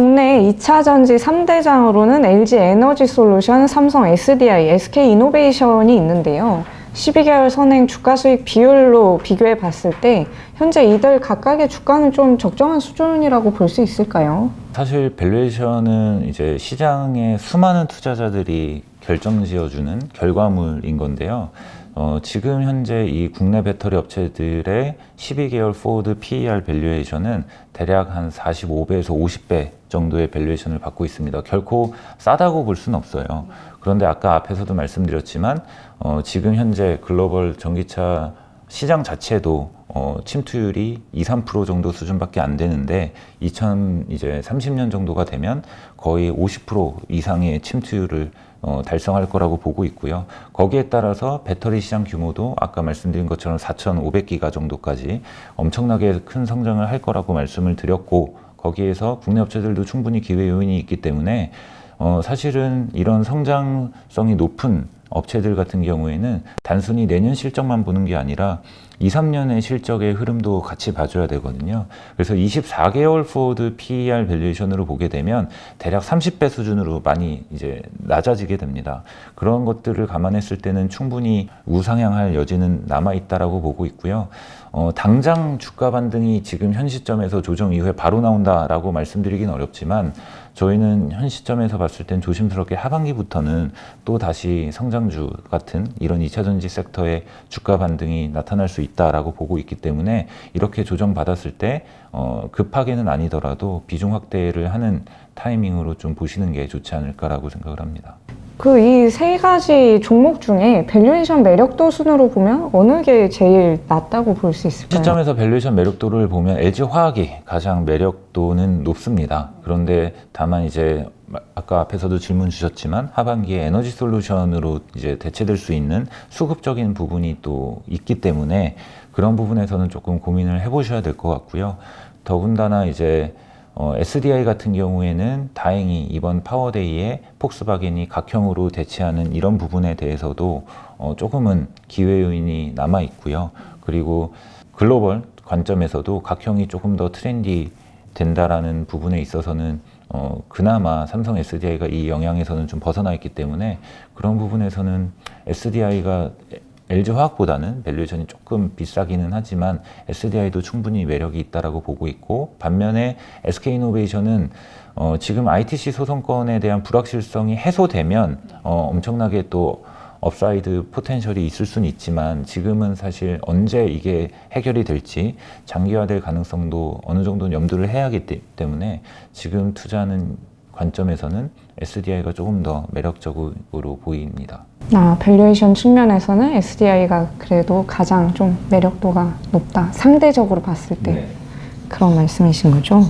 국내 2차 전지 3대장으로는 LG 에너지 솔루션, 삼성 SDI, SK 이노베이션이 있는데요. 12개월 선행 주가 수익 비율로 비교해 봤을 때 현재 이들 각각의 주가는 좀 적정한 수준이라고 볼 수 있을까요? 사실 밸류에이션은 이제 시장의 수많은 투자자들이 결정 지어주는 결과물인 건데요. 어, 지금 현재 이 국내 배터리 업체들의 12개월 포워드 PER 밸류에이션은 대략 한 45배에서 50배 정도의 밸류에이션을 받고 있습니다. 결코 싸다고 볼 수는 없어요. 그런데 아까 앞에서도 말씀드렸지만 어, 지금 현재 글로벌 전기차 시장 자체도 어, 침투율이 2, 3% 정도 수준밖에 안 되는데 2000 이제 30년 정도가 되면 거의 50% 이상의 침투율을 어, 달성할 거라고 보고 있고요. 거기에 따라서 배터리 시장 규모도 아까 말씀드린 것처럼 4,500기가 정도까지 엄청나게 큰 성장을 할 거라고 말씀을 드렸고 거기에서 국내 업체들도 충분히 기회 요인이 있기 때문에 어, 사실은 이런 성장성이 높은 업체들 같은 경우에는 단순히 내년 실적만 보는 게 아니라 2, 3년의 실적의 흐름도 같이 봐줘야 되거든요. 그래서 24개월 포워드 PER 밸류에이션으로 보게 되면 대략 30배 수준으로 많이 이제 낮아지게 됩니다. 그런 것들을 감안했을 때는 충분히 우상향할 여지는 남아 있다라고 보고 있고요. 어, 당장 주가 반등이 지금 현 시점에서 조정 이후에 바로 나온다라고 말씀드리긴 어렵지만 저희는 현 시점에서 봤을 땐 조심스럽게 하반기부터는 또 다시 성장주 같은 이런 2차 전지 섹터의 주가 반등이 나타날 수 있다 라고 보고 있기 때문에 이렇게 조정 받았을 때 어, 급하게는 아니더라도 비중 확대를 하는 타이밍으로 좀 보시는 게 좋지 않을까라고 생각을 합니다. 그 이 세 가지 종목 중에 밸류에이션 매력도 순으로 보면 어느 게 제일 낮다고 볼 수 있을까요? 시점에서 밸류에이션 매력도를 보면 LG 화학이 가장 매력도는 높습니다. 그런데 다만 이제 아까 앞에서도 질문 주셨지만 하반기에 에너지 솔루션으로 이제 대체될 수 있는 수급적인 부분이 또 있기 때문에 그런 부분에서는 조금 고민을 해보셔야 될 것 같고요. 더군다나 이제 어, SDI 같은 경우에는 다행히 이번 파워데이에 폭스바겐이 각형으로 대체하는 이런 부분에 대해서도 어, 조금은 기회 요인이 남아 있고요. 그리고 글로벌 관점에서도 각형이 조금 더 트렌디 된다라는 부분에 있어서는 어, 그나마 삼성 SDI가 이 영향에서는 좀 벗어나 있기 때문에 그런 부분에서는 SDI가 LG 화학보다는 밸류에이션이 조금 비싸기는 하지만 SDI도 충분히 매력이 있다라고 보고 있고 반면에 SK 이노베이션은 어, 지금 ITC 소송권에 대한 불확실성이 해소되면 어, 엄청나게 또 업사이드 포텐셜이 있을 수는 있지만 지금은 사실 언제 이게 해결이 될지 장기화될 가능성도 어느 정도는 염두를 해야 하기 때- 때문에 지금 투자하는 관점에서는 SDI가 조금 더 매력적으로 보입니다. 아, 밸류에이션 측면에서는 SDI가 그래도 가장 좀 매력도가 높다. 상대적으로 봤을 때. 그런 말씀이신 거죠.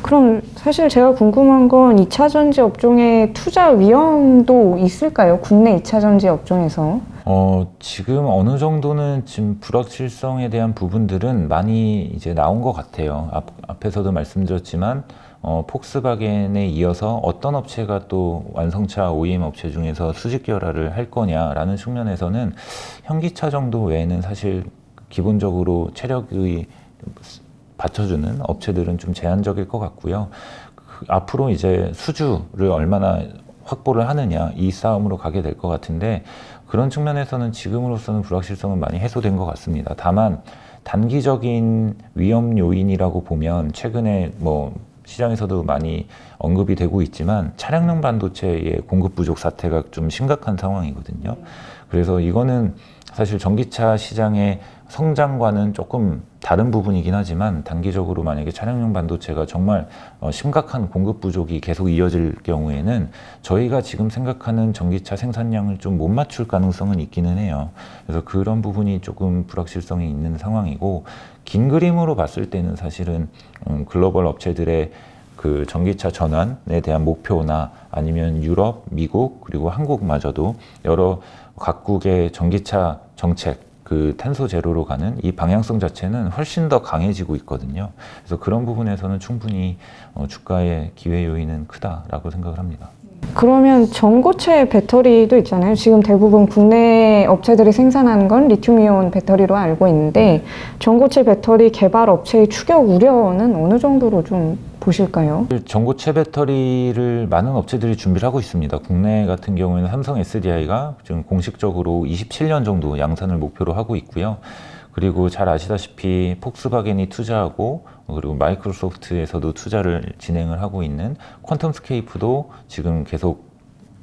그럼 사실 제가 궁금한 건 2차 전지 업종의 투자 위험도 있을까요? 국내 2차 전지 업종에서. 어, 지금 어느 정도는 지금 불확실성에 대한 부분들은 많이 이제 나온 것 같아요. 앞, 앞에서도 말씀드렸지만, 어, 폭스바겐에 이어서 어떤 업체가 또 완성차 OEM 업체 중에서 수직 결합을 할 거냐라는 측면에서는 현기차 정도 외에는 사실 기본적으로 체력이 받쳐주는 업체들은 좀 제한적일 것 같고요. 그 앞으로 이제 수주를 얼마나 확보를 하느냐 이 싸움으로 가게 될 것 같은데 그런 측면에서는 지금으로서는 불확실성은 많이 해소된 것 같습니다. 다만 단기적인 위험 요인이라고 보면 최근에 뭐 시장에서도 많이 언급이 되고 있지만 차량용 반도체의 공급 부족 사태가 좀 심각한 상황이거든요. 그래서 이거는 사실 전기차 시장의 성장과는 조금 다른 부분이긴 하지만 단기적으로 만약에 차량용 반도체가 정말 어, 심각한 공급 부족이 계속 이어질 경우에는 저희가 지금 생각하는 전기차 생산량을 좀 못 맞출 가능성은 있기는 해요. 그래서 그런 부분이 조금 불확실성이 있는 상황이고 긴 그림으로 봤을 때는 사실은 음, 글로벌 업체들의 그 전기차 전환에 대한 목표나 아니면 유럽, 미국 그리고 한국마저도 여러 각국의 전기차 정책 그 탄소 제로로 가는 이 방향성 자체는 훨씬 더 강해지고 있거든요. 그래서 그런 부분에서는 충분히 어, 주가의 기회 요인은 크다라고 생각을 합니다. 그러면 전고체 배터리도 있잖아요. 지금 대부분 국내 업체들이 생산하는 건 리튬이온 배터리로 알고 있는데 전고체 배터리 개발 업체의 추격 우려는 어느 정도로 좀 보실까요? 전고체 배터리를 많은 업체들이 준비를 하고 있습니다. 국내 같은 경우에는 삼성 SDI가 지금 공식적으로 27년 정도 양산을 목표로 하고 있고요. 그리고 잘 아시다시피 폭스바겐이 투자하고 그리고 마이크로소프트에서도 투자를 진행을 하고 있는 퀀텀 스케이프도 지금 계속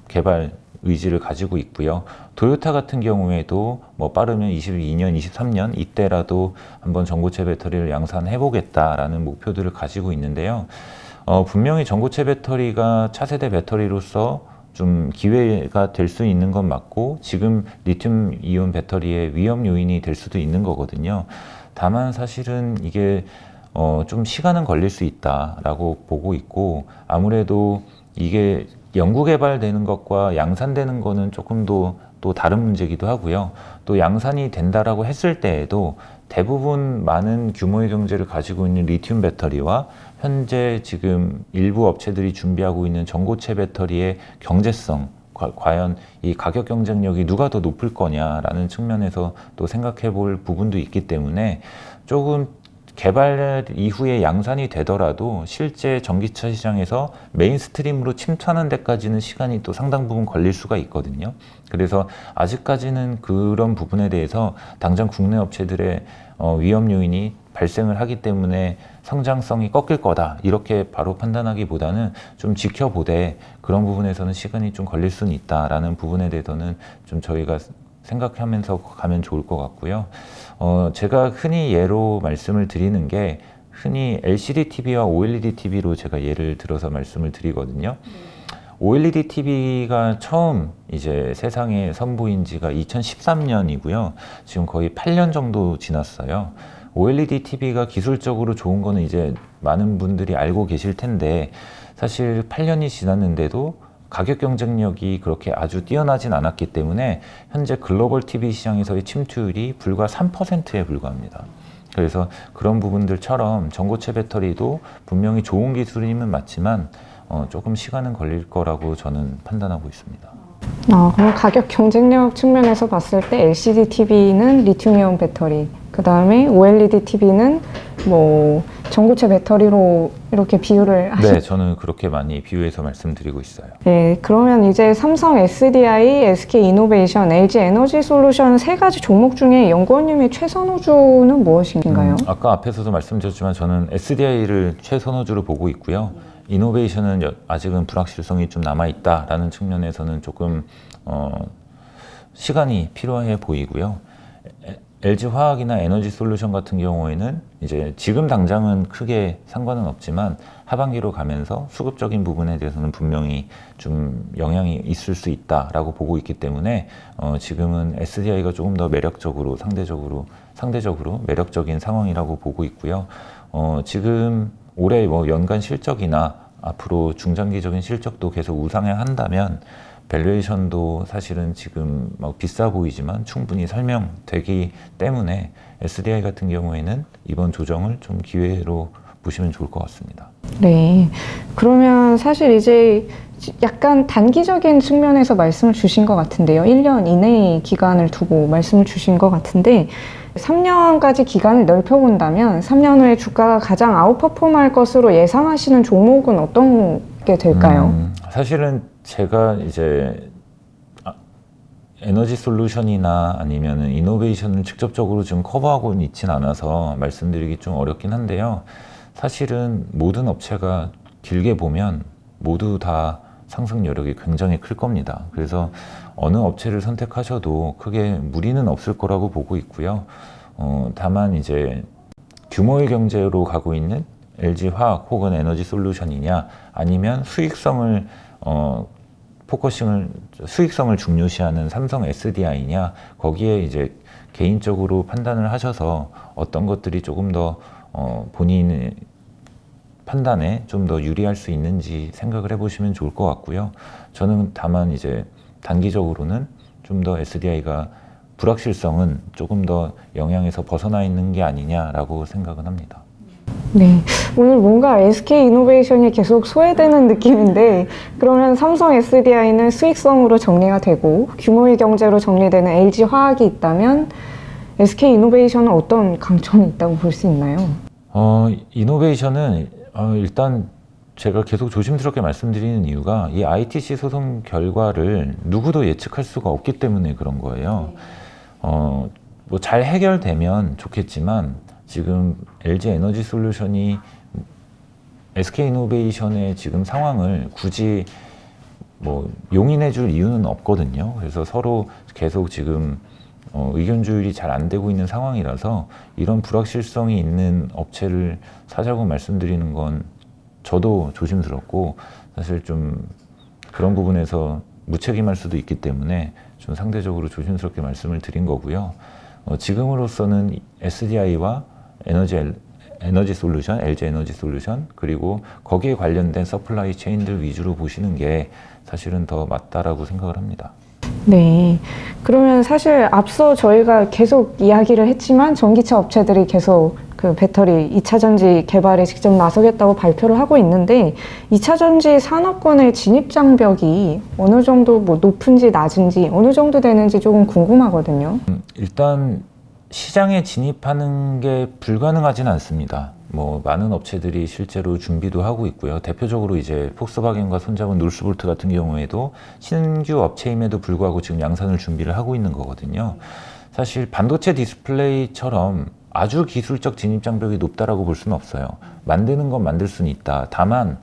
개발 의지를 가지고 있고요. 도요타 같은 경우에도 뭐 빠르면 22년, 23년 이때라도 한번 전고체 배터리를 양산해 보겠다라는 목표들을 가지고 있는데요. 어, 분명히 전고체 배터리가 차세대 배터리로서 좀 기회가 될 수 있는 건 맞고 지금 리튬 이온 배터리의 위험 요인이 될 수도 있는 거거든요. 다만 사실은 이게 어, 좀 시간은 걸릴 수 있다라고 보고 있고 아무래도 이게 연구 개발되는 것과 양산되는 거는 조금 더 또 다른 문제기도 하고요. 또 양산이 된다라고 했을 때에도 대부분 많은 규모의 경제를 가지고 있는 리튬 배터리와 현재 지금 일부 업체들이 준비하고 있는 전고체 배터리의 경제성 과- 과연 이 가격 경쟁력이 누가 더 높을 거냐라는 측면에서 또 생각해 볼 부분도 있기 때문에 조금 개발 이후에 양산이 되더라도 실제 전기차 시장에서 메인스트림으로 침투하는 데까지는 시간이 또 상당 부분 걸릴 수가 있거든요. 그래서 아직까지는 그런 부분에 대해서 당장 국내 업체들의 어, 위험 요인이 발생을 하기 때문에 성장성이 꺾일 거다 이렇게 바로 판단하기보다는 좀 지켜보되 그런 부분에서는 시간이 좀 걸릴 수는 있다라는 부분에 대해서는 좀 저희가 생각하면서 가면 좋을 것 같고요. 어, 제가 흔히 예로 말씀을 드리는 게 흔히 LCD TV와 OLED TV로 제가 예를 들어서 말씀을 드리거든요. OLED TV가 처음 이제 세상에 선보인 지가 2013년이고요. 지금 거의 8년 정도 지났어요. OLED TV가 기술적으로 좋은 거는 이제 많은 분들이 알고 계실 텐데 사실 8년이 지났는데도 가격 경쟁력이 그렇게 아주 뛰어나진 않았기 때문에 현재 글로벌 TV 시장에서의 침투율이 불과 3%에 불과합니다. 그래서 그런 부분들처럼 전고체 배터리도 분명히 좋은 기술임은 맞지만 어, 조금 시간은 걸릴 거라고 저는 판단하고 있습니다. 아, 그럼 가격 경쟁력 측면에서 봤을 때 LCD TV는 리튬이온 배터리, 그 다음에 OLED TV는 뭐 전고체 배터리로 이렇게 비유를 하시. 네, 저는 그렇게 많이 비유해서 말씀드리고 있어요. 네, 그러면 이제 삼성 SDI, SK 이노베이션, LG 에너지 솔루션 세 가지 종목 중에 연구원님의 최선 호주는 무엇인가요? 음, 아까 앞에서도 말씀드렸지만 저는 SDI를 최선 호주로 보고 있고요. 이노베이션은 여- 아직은 불확실성이 좀 남아 있다라는 측면에서는 조금 어, 시간이 필요해 보이고요. 에- LG 화학이나 에너지 솔루션 같은 경우에는 이제 지금 당장은 크게 상관은 없지만 하반기로 가면서 수급적인 부분에 대해서는 분명히 좀 영향이 있을 수 있다라고 보고 있기 때문에 어, 지금은 SDI가 조금 더 매력적으로 상대적으로 상대적으로 매력적인 상황이라고 보고 있고요. 어, 지금 올해 뭐 연간 실적이나 앞으로 중장기적인 실적도 계속 우상향한다면 밸류에이션도 사실은 지금 막 비싸 보이지만 충분히 설명되기 때문에 SDI 같은 경우에는 이번 조정을 좀 기회로 보시면 좋을 것 같습니다. 네. 그러면 사실 이제 약간 단기적인 측면에서 말씀을 주신 것 같은데요. 1년 이내의 기간을 두고 말씀을 주신 것 같은데 3년까지 기간을 넓혀본다면 3년 후에 주가가 가장 아웃퍼폼할 것으로 예상하시는 종목은 어떤 게 될까요? 음, 사실은 제가 이제 아, 에너지 솔루션이나 아니면 이노베이션을 직접적으로 지금 커버하고는 있진 않아서 말씀드리기 좀 어렵긴 한데요. 사실은 모든 업체가 길게 보면 모두 다 상승 여력이 굉장히 클 겁니다. 그래서 어느 업체를 선택하셔도 크게 무리는 없을 거라고 보고 있고요. 어, 다만 이제 규모의 경제로 가고 있는 LG 화학 혹은 에너지 솔루션이냐 아니면 수익성을 어, 포커싱을 수익성을 중요시하는 삼성 SDI냐 거기에 이제 개인적으로 판단을 하셔서 어떤 것들이 조금 더 어, 본인의 판단에 좀 더 유리할 수 있는지 생각을 해보시면 좋을 것 같고요. 저는 다만 이제 단기적으로는 좀 더 SDI가 불확실성은 조금 더 영향에서 벗어나 있는 게 아니냐라고 생각은 합니다. 네. 오늘 뭔가 SK 이노베이션이 계속 소외되는 느낌인데 그러면 삼성 SDI는 수익성으로 정리가 되고 규모의 경제로 정리되는 LG 화학이 있다면 SK 이노베이션은 어떤 강점이 있다고 볼 수 있나요? 어, 이노베이션은 어, 일단 제가 계속 조심스럽게 말씀드리는 이유가 이 ITC 소송 결과를 누구도 예측할 수가 없기 때문에 그런 거예요. 어, 뭐 잘 해결되면 좋겠지만 지금 LG 에너지 솔루션이 SK 이노베이션의 지금 상황을 굳이 뭐 용인해 줄 이유는 없거든요. 그래서 서로 계속 지금 어, 의견 조율이 잘 안 되고 있는 상황이라서 이런 불확실성이 있는 업체를 사자고 말씀드리는 건 저도 조심스럽고 사실 좀 그런 부분에서 무책임할 수도 있기 때문에 좀 상대적으로 조심스럽게 말씀을 드린 거고요. 어, 지금으로서는 SDI와 에너지 엘- 에너지 솔루션, LG 에너지 솔루션 그리고 거기에 관련된 서플라이 체인들 위주로 보시는 게 사실은 더 맞다라고 생각을 합니다. 네. 그러면 사실 앞서 저희가 계속 이야기를 했지만 전기차 업체들이 계속 그 배터리 2차 전지 개발에 직접 나서겠다고 발표를 하고 있는데 2차 전지 산업권의 진입 장벽이 어느 정도 뭐 높은지 낮은지 어느 정도 되는지 조금 궁금하거든요. 음, 일단 시장에 진입하는 게 불가능하진 않습니다. 뭐 많은 업체들이 실제로 준비도 하고 있고요. 대표적으로 이제 폭스바겐과 손잡은 놀스볼트 같은 경우에도 신규 업체임에도 불구하고 지금 양산을 준비를 하고 있는 거거든요. 사실 반도체 디스플레이처럼 아주 기술적 진입 장벽이 높다라고 볼 수는 없어요. 만드는 건 만들 수는 있다. 다만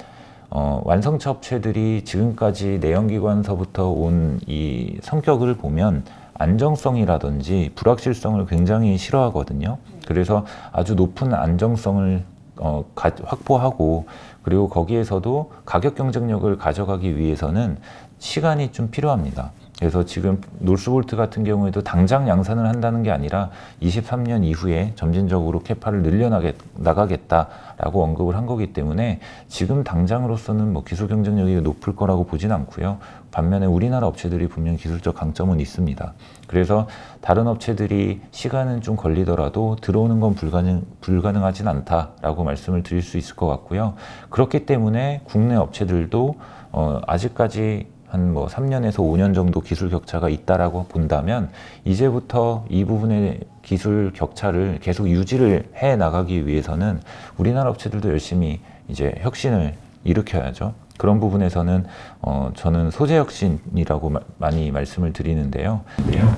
어, 완성차 업체들이 지금까지 내연기관서부터 온 이 성격을 보면 안정성이라든지 불확실성을 굉장히 싫어하거든요. 그래서 아주 높은 안정성을 어, 가- 확보하고 그리고 거기에서도 가격 경쟁력을 가져가기 위해서는 시간이 좀 필요합니다. 그래서 지금 놀스볼트 같은 경우에도 당장 양산을 한다는 게 아니라 23년 이후에 점진적으로 캐파를 늘려나게 나가겠다라고 언급을 한 거기 때문에 지금 당장으로서는 뭐 기술 경쟁력이 높을 거라고 보진 않고요. 반면에 우리나라 업체들이 분명 기술적 강점은 있습니다. 그래서 다른 업체들이 시간은 좀 걸리더라도 들어오는 건 불가능 불가능하진 않다라고 말씀을 드릴 수 있을 것 같고요. 그렇기 때문에 국내 업체들도 어, 아직까지 한 뭐 3년에서 5년 정도 기술 격차가 있다라고 본다면 이제부터 이 부분의 기술 격차를 계속 유지를 해 나가기 위해서는 우리나라 업체들도 열심히 이제 혁신을 일으켜야죠. 그런 부분에서는 어, 저는 소재 혁신이라고 마- 많이 말씀을 드리는데요.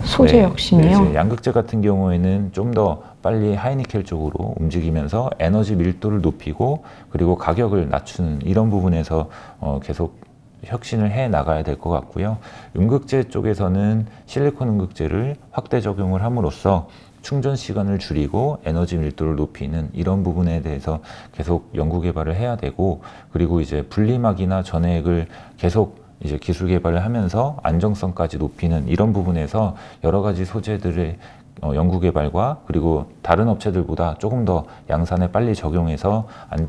소재 네, 혁신이요? 네, 양극재 같은 경우에는 좀 더 빨리 하이니켈 쪽으로 움직이면서 에너지 밀도를 높이고 그리고 가격을 낮추는 이런 부분에서 어, 계속 혁신을 해 나가야 될 것 같고요. 음극재 쪽에서는 실리콘 음극재를 확대 적용을 함으로써 충전 시간을 줄이고 에너지 밀도를 높이는 이런 부분에 대해서 계속 연구 개발을 해야 되고 그리고 이제 분리막이나 전해액을 계속 이제 기술 개발을 하면서 안정성까지 높이는 이런 부분에서 여러 가지 소재들의 어, 연구 개발과 그리고 다른 업체들보다 조금 더 양산에 빨리 적용해서 안,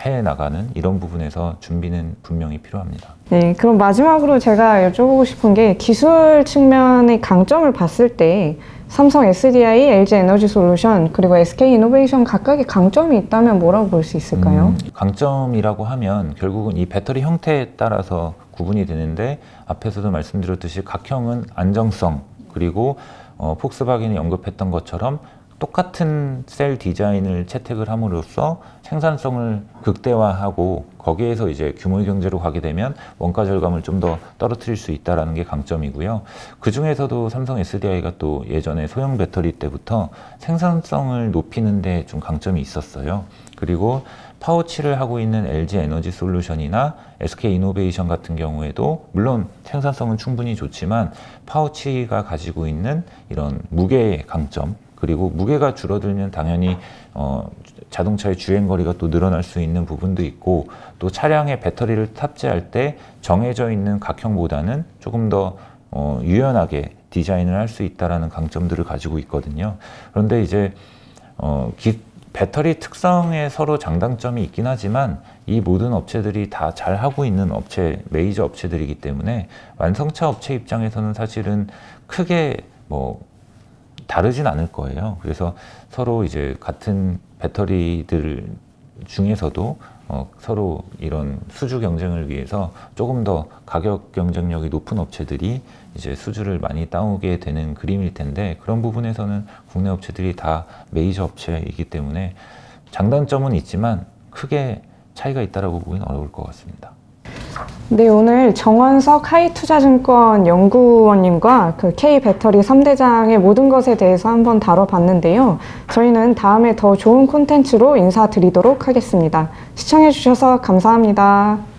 해 나가는 이런 부분에서 준비는 분명히 필요합니다. 네, 그럼 마지막으로 제가 여쭤보고 싶은 게 기술 측면의 강점을 봤을 때 삼성 SDI, LG 에너지 솔루션 그리고 SK 이노베이션 각각의 강점이 있다면 뭐라고 볼 수 있을까요? 음, 강점이라고 하면 결국은 이 배터리 형태에 따라서 구분이 되는데 앞에서도 말씀드렸듯이 각형은 안정성 그리고 어, 폭스바겐이 언급했던 것처럼 똑같은 셀 디자인을 채택을 함으로써 생산성을 극대화하고 거기에서 이제 규모의 경제로 가게 되면 원가 절감을 좀 더 떨어뜨릴 수 있다라는 게 강점이고요. 그 중에서도 삼성 SDI가 또 예전에 소형 배터리 때부터 생산성을 높이는데 좀 강점이 있었어요. 그리고 파워치를 하고 있는 LG 에너지 솔루션이나 SK 이노베이션 같은 경우에도 물론 생산성은 충분히 좋지만 파워치가 가지고 있는 이런 무게의 강점 그리고 무게가 줄어들면 당연히 어, 자동차의 주행 거리가 또 늘어날 수 있는 부분도 있고 또 차량에 배터리를 탑재할 때 정해져 있는 각형보다는 조금 더 어, 유연하게 디자인을 할 수 있다라는 강점들을 가지고 있거든요. 그런데 이제 어, 기- 배터리 특성에 서로 장단점이 있긴 하지만 이 모든 업체들이 다 잘 하고 있는 업체, 메이저 업체들이기 때문에 완성차 업체 입장에서는 사실은 크게 뭐 다르진 않을 거예요. 그래서 서로 이제 같은 배터리들 중에서도 어, 서로 이런 수주 경쟁을 위해서 조금 더 가격 경쟁력이 높은 업체들이 이제 수주를 많이 따오게 되는 그림일 텐데 그런 부분에서는 국내 업체들이 다 메이저 업체이기 때문에 장단점은 있지만 크게 차이가 있다라고 보기는 어려울 것 같습니다. 네, 오늘 정원석 하이투자증권 연구원님과 그 K 배터리 3대장의 모든 것에 대해서 한번 다뤄봤는데요. 저희는 다음에 더 좋은 콘텐츠로 인사드리도록 하겠습니다. 시청해주셔서 감사합니다.